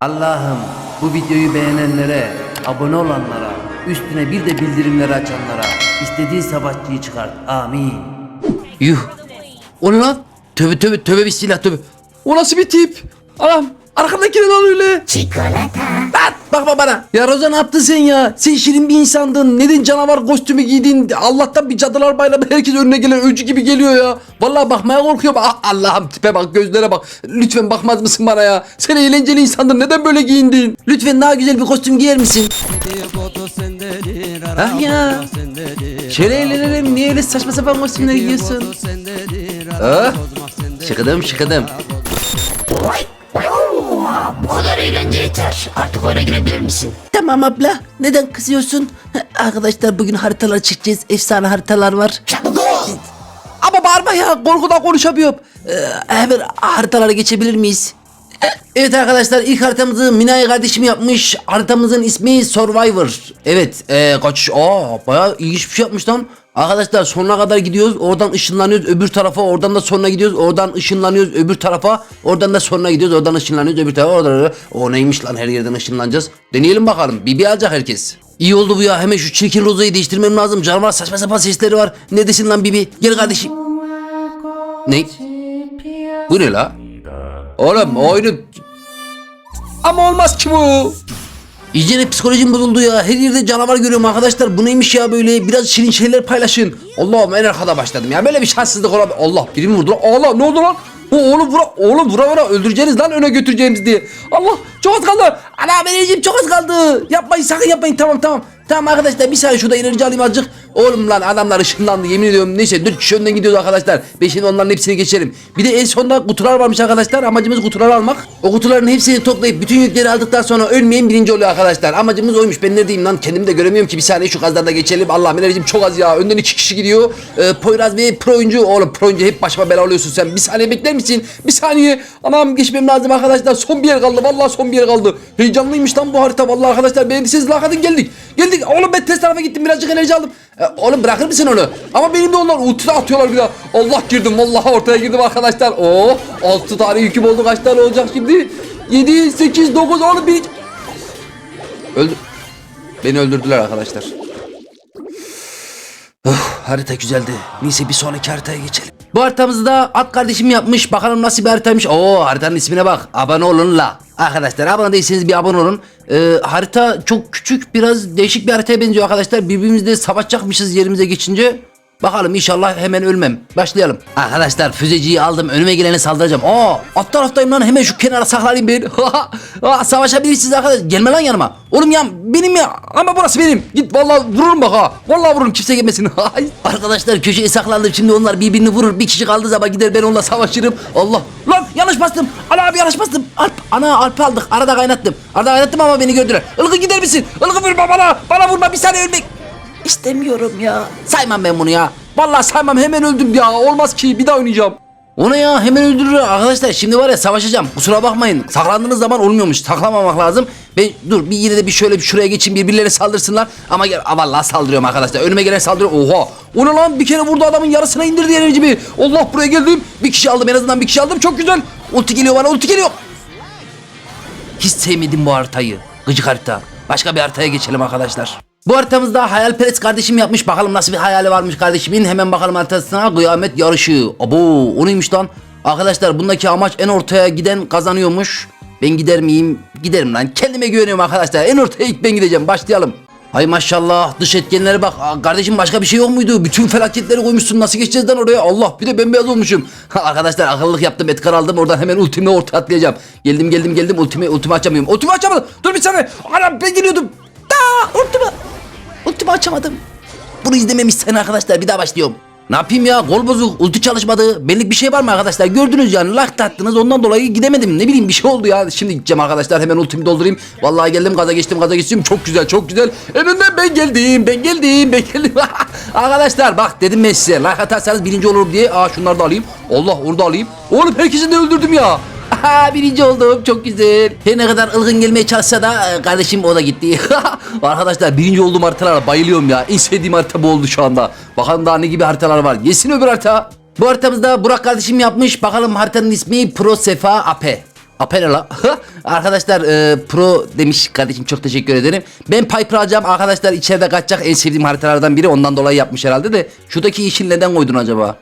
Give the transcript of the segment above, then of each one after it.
Allah'ım bu videoyu beğenenlere, abone olanlara, üstüne bir de bildirimleri açanlara istediği savaşçıyı çıkart. Amin. Yuh. O ne lan? Tövbe tövbe tövbe bismillah tövbe. O nasıl bir tip? Anam arkamdaki ne lan öyle? Çikolata. Lan bakma bana. Ya Roza ne yaptın sen ya? Sen şirin bir insandın. Neden canavar kostümü giydin? Allah'tan bir cadılar bayramı herkes önüne gelen öcü gibi geliyor ya. Vallahi bakmaya korkuyorum. Ah, Allah'ım tipe bak gözlere bak. Lütfen bakmaz mısın bana ya? Sen eğlenceli insandın. Neden böyle giyindin? Lütfen daha güzel bir kostüm giyer misin? Ah ya. Şöyle eğlenelim. Niye öyle saçma sapan kostümler giyiyorsun? Ah. Şıkıdım şıkıdım. Bu kadar eğlence yeter. Artık oyuna girebilir misin? Tamam abla. Neden kızıyorsun? Arkadaşlar bugün haritalar çıkacağız. Efsane haritalar var. Çabuk ol. Ama bağırma ya. Korkudan konuşamıyorum. Ee, hemen haritalara geçebilir miyiz? Evet arkadaşlar ilk haritamızı Minay kardeşim yapmış. Haritamızın ismi Survivor. Evet ee, kaç... Aa bayağı ilginç bir şey yapmış lan. Arkadaşlar sonuna kadar gidiyoruz. Oradan ışınlanıyoruz öbür tarafa. Oradan da sonuna gidiyoruz. Oradan ışınlanıyoruz öbür tarafa. Oradan da sonuna gidiyoruz. Oradan ışınlanıyoruz öbür tarafa. Oradan... O neymiş lan her yerden ışınlanacağız. Deneyelim bakalım. Bibi alacak herkes. İyi oldu bu ya. Hemen şu çirkin rozayı değiştirmem lazım. Canavar saçma sapan sesleri var. Ne desin lan Bibi? Gel kardeşim. Ne? Bu ne la? Oğlum oyunu... Ama olmaz ki bu. İyice psikolojim bozuldu ya. Her yerde canavar görüyorum arkadaşlar. Bu neymiş ya böyle? Biraz şirin şeyler paylaşın. Allah'ım en arkada başladım ya. Böyle bir şanssızlık olabilir. Allah biri mi vurdu lan? Allah ne oldu lan? O oğlum vura, oğlum vura vura öldüreceğiniz lan öne götüreceğimiz diye. Allah çok az kaldı. Ana benim çok az kaldı. Yapmayın sakın yapmayın tamam tamam. Tamam arkadaşlar bir saniye şurada ileri alayım azıcık. Oğlum lan adamlar ışınlandı yemin ediyorum. Neyse 4 kişi önden gidiyoruz arkadaşlar. Ben şimdi onların hepsini geçerim. Bir de en sonunda kutular varmış arkadaşlar. Amacımız kutuları almak. O kutuların hepsini toplayıp bütün yükleri aldıktan sonra ölmeyen birinci oluyor arkadaşlar. Amacımız oymuş. Ben neredeyim lan kendimi de göremiyorum ki. Bir saniye şu gazdan da geçelim. Allah'ım enerjim çok az ya. Önden iki kişi gidiyor. Ee, Poyraz ve pro oyuncu. Oğlum pro oyuncu hep başıma bela oluyorsun sen. Bir saniye bekler misin? Bir saniye. Anam geçmem lazım arkadaşlar. Son bir yer kaldı. Vallahi son bir yer kaldı. Heyecanlıymış lan bu harita. Vallahi arkadaşlar beğendiyseniz like atın geldik. Geldik. Oğlum ben test tarafa gittim. Birazcık enerji aldım. Ee, oğlum bırakır mısın onu? Ama benim de onlar ulti atıyorlar bir daha. Allah girdim. Vallahi ortaya girdim arkadaşlar. Oo, 6 tane yüküm oldu. Kaç tane olacak şimdi? 7, 8, 9, oğlum bir... Öldü. Beni öldürdüler arkadaşlar. Oh, harita güzeldi. Neyse bir sonraki haritaya geçelim. Bu haritamızı da at kardeşim yapmış. Bakalım nasıl bir haritaymış. Oo haritanın ismine bak. Abone olun la. Arkadaşlar abone değilseniz bir abone olun. Ee, harita çok küçük biraz değişik bir haritaya benziyor arkadaşlar. Birbirimizle savaşacakmışız yerimize geçince. Bakalım inşallah hemen ölmem. Başlayalım. Arkadaşlar füzeciyi aldım. Önüme gelene saldıracağım. Aa, alt taraftayım lan. Hemen şu kenara saklanayım ben. Aa, savaşabilirsiniz arkadaş. Gelme lan yanıma. Oğlum ya benim ya. Ama burası benim. Git vallahi vururum bak ha. Vallahi vururum kimse gelmesin. arkadaşlar köşeye saklandım. Şimdi onlar birbirini vurur. Bir kişi kaldığı zaman gider ben onunla savaşırım. Allah. Lan yanlış bastım. Ana abi yanlış bastım. Alp. Ana Alp'i aldık. Arada kaynattım. Arada kaynattım ama beni gördüler. Ilgın gider misin? Ilgın vurma bana. Bana vurma. Bir saniye ölmek. İstemiyorum ya. Saymam ben bunu ya. Vallahi saymam hemen öldüm ya. Olmaz ki bir daha oynayacağım. Onu ya hemen öldürür arkadaşlar. Şimdi var ya savaşacağım. Kusura bakmayın. Saklandığınız zaman olmuyormuş. Saklamamak lazım. Ben dur bir yine de bir şöyle bir şuraya geçeyim birbirlerine saldırsınlar. Ama gel Aa, vallahi saldırıyorum arkadaşlar. Önüme gelen saldırıyor. Oha. O ne lan bir kere vurdu adamın yarısına indirdi enerjimi. Allah buraya geldim. Bir kişi aldım en azından bir kişi aldım. Çok güzel. Ulti geliyor bana ulti geliyor. Hiç sevmedim bu haritayı. Gıcık harita. Başka bir haritaya geçelim arkadaşlar. Bu haritamızda hayalperest kardeşim yapmış. Bakalım nasıl bir hayali varmış kardeşimin. Hemen bakalım haritasına. Kıyamet yarışı. Abo o neymiş lan? Arkadaşlar bundaki amaç en ortaya giden kazanıyormuş. Ben gider miyim? Giderim lan. Kendime güveniyorum arkadaşlar. En ortaya ilk ben gideceğim. Başlayalım. Hay maşallah dış etkenlere bak. Kardeşim başka bir şey yok muydu? Bütün felaketleri koymuşsun. Nasıl geçeceğiz lan oraya? Allah bir de bembeyaz olmuşum. arkadaşlar akıllılık yaptım. Etkar aldım. Oradan hemen ultimi ortaya atlayacağım. Geldim geldim geldim. Ultimi, ultimi açamıyorum. Ultimi açamadım. Dur bir saniye. Anam ben geliyordum. Da ultimi. Ultimi açamadım. Bunu izlememişsen arkadaşlar bir daha başlıyorum. Ne yapayım ya gol bozuk ulti çalışmadı. Benlik bir şey var mı arkadaşlar? Gördünüz yani lak attınız ondan dolayı gidemedim. Ne bileyim bir şey oldu ya. Şimdi gideceğim arkadaşlar hemen ultimi doldurayım. Vallahi geldim gaza geçtim gaza geçtim. Çok güzel çok güzel. En önden ben geldim ben geldim ben geldim. Arkadaşlar bak dedim ben size like atarsanız birinci olurum diye. Aa şunları da alayım. Allah onu da alayım. Oğlum herkesini de öldürdüm ya Aha, birinci oldum çok güzel. Her ne kadar ılgın gelmeye çalışsa da e, kardeşim o da gitti. Arkadaşlar birinci olduğum haritalara bayılıyorum ya. En sevdiğim harita bu oldu şu anda. Bakalım daha ne gibi haritalar var. Yesin öbür harita. Bu haritamızda Burak kardeşim yapmış. Bakalım haritanın ismi Pro Sefa Ape. Aperala. arkadaşlar e, pro demiş kardeşim çok teşekkür ederim. Ben Piper alacağım arkadaşlar içeride kaçacak en sevdiğim haritalardan biri ondan dolayı yapmış herhalde de. Şuradaki yeşil neden koydun acaba?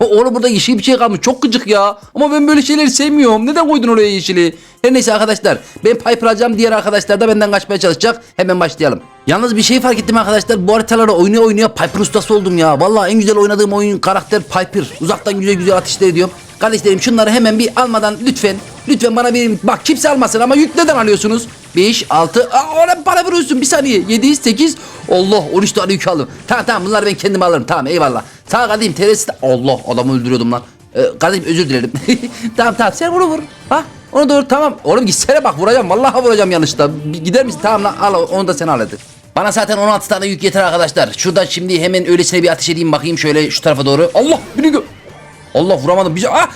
Oğlum burada yeşil bir şey kalmış çok gıcık ya. Ama ben böyle şeyleri sevmiyorum. Neden koydun oraya yeşili? Her neyse arkadaşlar ben Piper alacağım diğer arkadaşlar da benden kaçmaya çalışacak. Hemen başlayalım. Yalnız bir şey fark ettim arkadaşlar. Bu haritaları oynaya oynaya Piper ustası oldum ya. Vallahi en güzel oynadığım oyun karakter Piper. Uzaktan güzel güzel atışlar ediyorum. Kardeşlerim şunları hemen bir almadan lütfen lütfen bana verin. Bak kimse almasın ama yük neden alıyorsunuz? 5, 6, aa ona para veriyorsun bir saniye. 7, 8, Allah 13 tane yük aldım. Tamam tamam bunları ben kendim alırım tamam eyvallah. Sağ kardeşim terörist. Allah adamı öldürüyordum lan. Ee, kardeşim özür dilerim. tamam tamam sen onu vur. Ha onu doğru tamam. Oğlum gitsene bak vuracağım. Vallahi vuracağım yanlışta. Gider misin? Tamam lan al onu da sen al. Bana zaten 16 tane yük yeter arkadaşlar. Şuradan şimdi hemen öylesine bir ateş edeyim bakayım şöyle şu tarafa doğru. Allah beni gö... Allah vuramadım. Bir şey... Aa,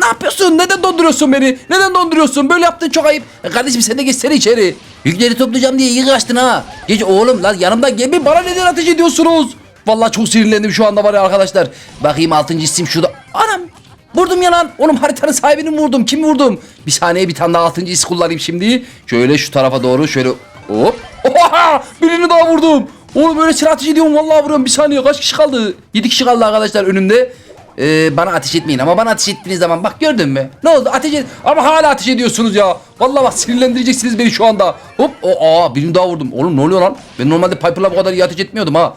ne yapıyorsun? Neden donduruyorsun beni? Neden donduruyorsun? Böyle yaptın çok ayıp. E, kardeşim sen de geçsene içeri. Yükleri toplayacağım diye iyi kaçtın ha. Geç oğlum lan yanımda gemi bana neden ateş ediyorsunuz? Vallahi çok sinirlendim şu anda var ya arkadaşlar. Bakayım 6. isim şurada. Anam Vurdum ya lan. Oğlum haritanın sahibini vurdum? Kimi vurdum? Bir saniye bir tane daha altıncı his kullanayım şimdi. Şöyle şu tarafa doğru şöyle. Hop. Oha! Birini daha vurdum. Oğlum böyle silah ateş ediyorum vallahi vuruyorum. Bir saniye kaç kişi kaldı? 7 kişi kaldı arkadaşlar önümde. Ee, bana ateş etmeyin ama bana ateş ettiğiniz zaman bak gördün mü? Ne oldu? Ateş et ama hala ateş ediyorsunuz ya. Vallahi bak sinirlendireceksiniz beni şu anda. Hop. O aa birini daha vurdum. Oğlum ne oluyor lan? Ben normalde Piper'la bu kadar iyi ateş etmiyordum ha.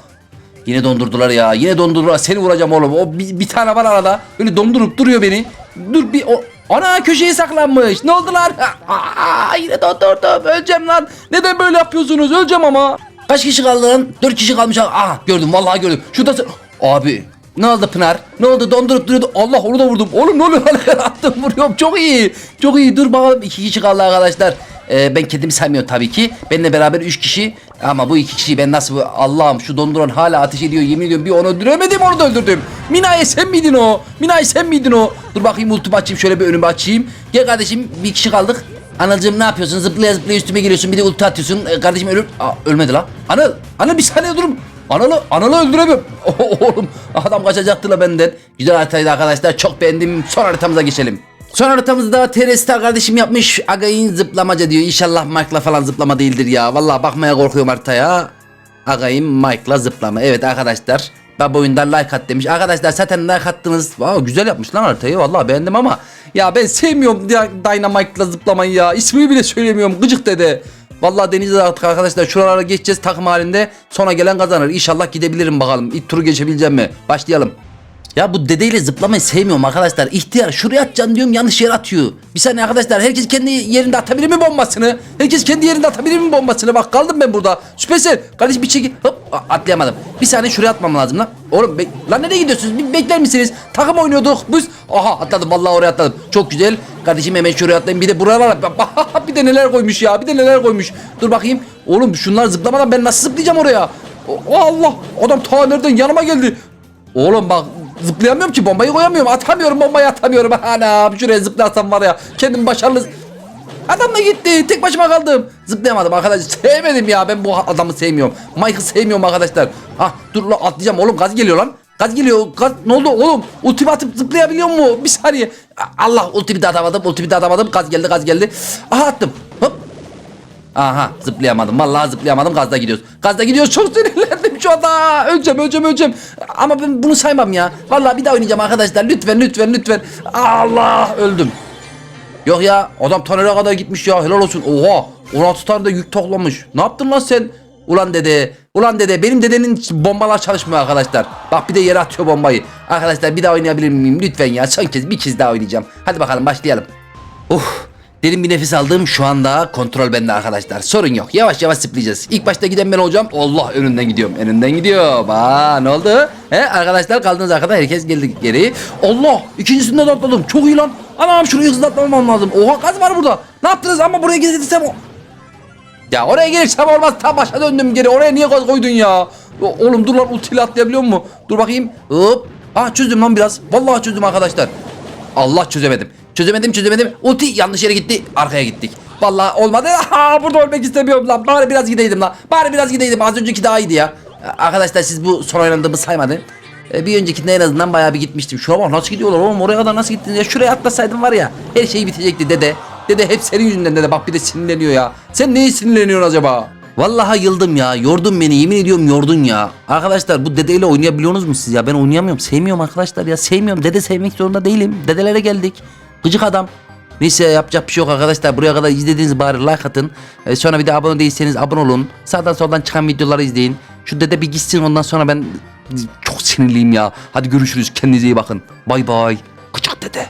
Yine dondurdular ya. Yine dondurdular. Seni vuracağım oğlum. O bir, bir tane var arada. Öyle dondurup duruyor beni. Dur bir o Ana köşeye saklanmış. Ne oldu lan? Aa, yine dondurdum. Öleceğim lan. Neden böyle yapıyorsunuz? Öleceğim ama. Kaç kişi kaldı lan? Dört kişi kalmış. Aa gördüm vallahi gördüm. Şurada Abi ne oldu Pınar? Ne oldu? Dondurup duruyordu. Allah onu da vurdum. Oğlum ne oluyor? Attım vuruyorum. Çok iyi. Çok iyi. Dur bakalım. iki kişi kaldı arkadaşlar. Ee, ben kendimi saymıyorum tabii ki. Benimle beraber 3 kişi. Ama bu iki kişiyi ben nasıl... Allah'ım şu donduran hala ateş ediyor. Yemin ediyorum bir onu öldüremedim onu da öldürdüm. Minaye sen miydin o? Minaye sen miydin o? Dur bakayım ultimi açayım şöyle bir önümü açayım. Gel kardeşim bir kişi kaldık. Anılcığım ne yapıyorsun? Zıplaya zıplaya üstüme geliyorsun. Bir de ulti atıyorsun. Ee, kardeşim ölür... Aa, ölmedi lan. Anıl! Anıl bir saniye durun. Anıl'ı, Anıl'ı öldüremiyorum. Oğlum adam kaçacaktı la benden. Güzel haritaydı arkadaşlar. Çok beğendim. Son haritamıza geçelim. Son haritamızda Teresta kardeşim yapmış. Agay'ın zıplamaca diyor. İnşallah Mike'la falan zıplama değildir ya. Vallahi bakmaya korkuyorum haritaya. Agay'ın Mike'la zıplama. Evet arkadaşlar. Ben bu oyunda like at demiş. Arkadaşlar zaten like attınız. Wow, güzel yapmış lan haritayı. Vallahi beğendim ama. Ya ben sevmiyorum Dynamite'la zıplamayı ya. İsmini bile söylemiyorum. Gıcık dede. Vallahi denize attık arkadaşlar. Şuralara geçeceğiz takım halinde. Sonra gelen kazanır. İnşallah gidebilirim bakalım. İlk turu geçebileceğim mi? Başlayalım. Ya bu dedeyle zıplamayı sevmiyorum arkadaşlar. İhtiyar şuraya atacaksın diyorum yanlış yere atıyor. Bir saniye arkadaşlar herkes kendi yerinde atabilir mi bombasını? Herkes kendi yerinde atabilir mi bombasını? Bak kaldım ben burada. Süpersel. Kardeşim bir çekil. Hop atlayamadım. Bir saniye şuraya atmam lazım lan. Oğlum be- lan nereye gidiyorsunuz? Bir bekler misiniz? Takım oynuyorduk. Biz aha atladım vallahi oraya atladım. Çok güzel. Kardeşim hemen şuraya atlayayım. Bir de buralara bir de neler koymuş ya. Bir de neler koymuş. Dur bakayım. Oğlum şunlar zıplamadan ben nasıl zıplayacağım oraya? Allah adam ta nereden yanıma geldi. Oğlum bak zıplayamıyorum ki bombayı koyamıyorum. Atamıyorum bombayı atamıyorum. Anam şuraya zıplarsam var ya kendim başarılı. Adam da gitti. Tek başıma kaldım. Zıplayamadım arkadaşlar. Sevmedim ya. Ben bu adamı sevmiyorum. Mike'ı sevmiyorum arkadaşlar. Ah dur lan atlayacağım oğlum. Gaz geliyor lan. Gaz geliyor. Gaz ne oldu oğlum? Ultimi atıp zıplayabiliyor mu? Bir saniye. Allah ultimi de atamadım. Ultimi de atamadım. Gaz geldi gaz geldi. Aha attım. Hop. Aha zıplayamadım. Vallahi zıplayamadım. Gazda gidiyoruz. Gazda gidiyoruz. Çok sinirlendim şu anda. Öleceğim öleceğim öleceğim. Ama ben bunu saymam ya. Vallahi bir daha oynayacağım arkadaşlar. Lütfen lütfen lütfen. Allah öldüm. Yok ya adam tonere kadar gitmiş ya helal olsun. Oha 16 tane de yük toplamış. Ne yaptın lan sen? Ulan dede. Ulan dede benim dedenin bombalar çalışmıyor arkadaşlar. Bak bir de yere atıyor bombayı. Arkadaşlar bir daha oynayabilir miyim? Lütfen ya son kez bir kez daha oynayacağım. Hadi bakalım başlayalım. Uh derin bir nefes aldım. Şu anda kontrol bende arkadaşlar. Sorun yok. Yavaş yavaş zıplayacağız. İlk başta giden ben olacağım. Allah önünden gidiyorum. Önünden gidiyorum. Aa ne oldu? He arkadaşlar kaldığınız arkada herkes geldi geri. Allah ikincisinde de atladım. Çok iyi lan. Anam şurayı hızlatmam lazım. Oha gaz var burada. Ne yaptınız ama buraya gidirsem o. Ya oraya gelirsem olmaz. Tam başa döndüm geri. Oraya niye gaz koydun ya? Oğlum dur lan ultiyle atlayabiliyor mu? Dur bakayım. Hop. Ah çözdüm lan biraz. Vallahi çözdüm arkadaşlar. Allah çözemedim. Çözemedim çözemedim. Ulti yanlış yere gitti. Arkaya gittik. Vallahi olmadı. Ha burada ölmek istemiyorum lan. Bari biraz gideydim lan. Bari biraz gideydim. Az önceki daha iyiydi ya. Arkadaşlar siz bu son oynadığımı saymadın. E, bir öncekinde en azından bayağı bir gitmiştim. Şuna bak nasıl gidiyorlar oğlum oraya kadar nasıl gittiniz ya şuraya atlasaydım var ya her şey bitecekti dede. Dede hep senin yüzünden dede bak bir de sinirleniyor ya. Sen neye sinirleniyorsun acaba? Vallahi yıldım ya. Yordun beni. Yemin ediyorum yordun ya. Arkadaşlar bu dedeyle oynayabiliyorsunuz mu siz ya? Ben oynayamıyorum. Sevmiyorum arkadaşlar ya. Sevmiyorum. Dede sevmek zorunda değilim. Dedelere geldik. Gıcık adam. Neyse yapacak bir şey yok arkadaşlar. Buraya kadar izlediğiniz bari like atın. Ee, sonra bir de abone değilseniz abone olun. Sağdan soldan çıkan videoları izleyin. Şu dede bir gitsin ondan sonra ben çok sinirliyim ya. Hadi görüşürüz. Kendinize iyi bakın. Bay bay. Gıcık dede.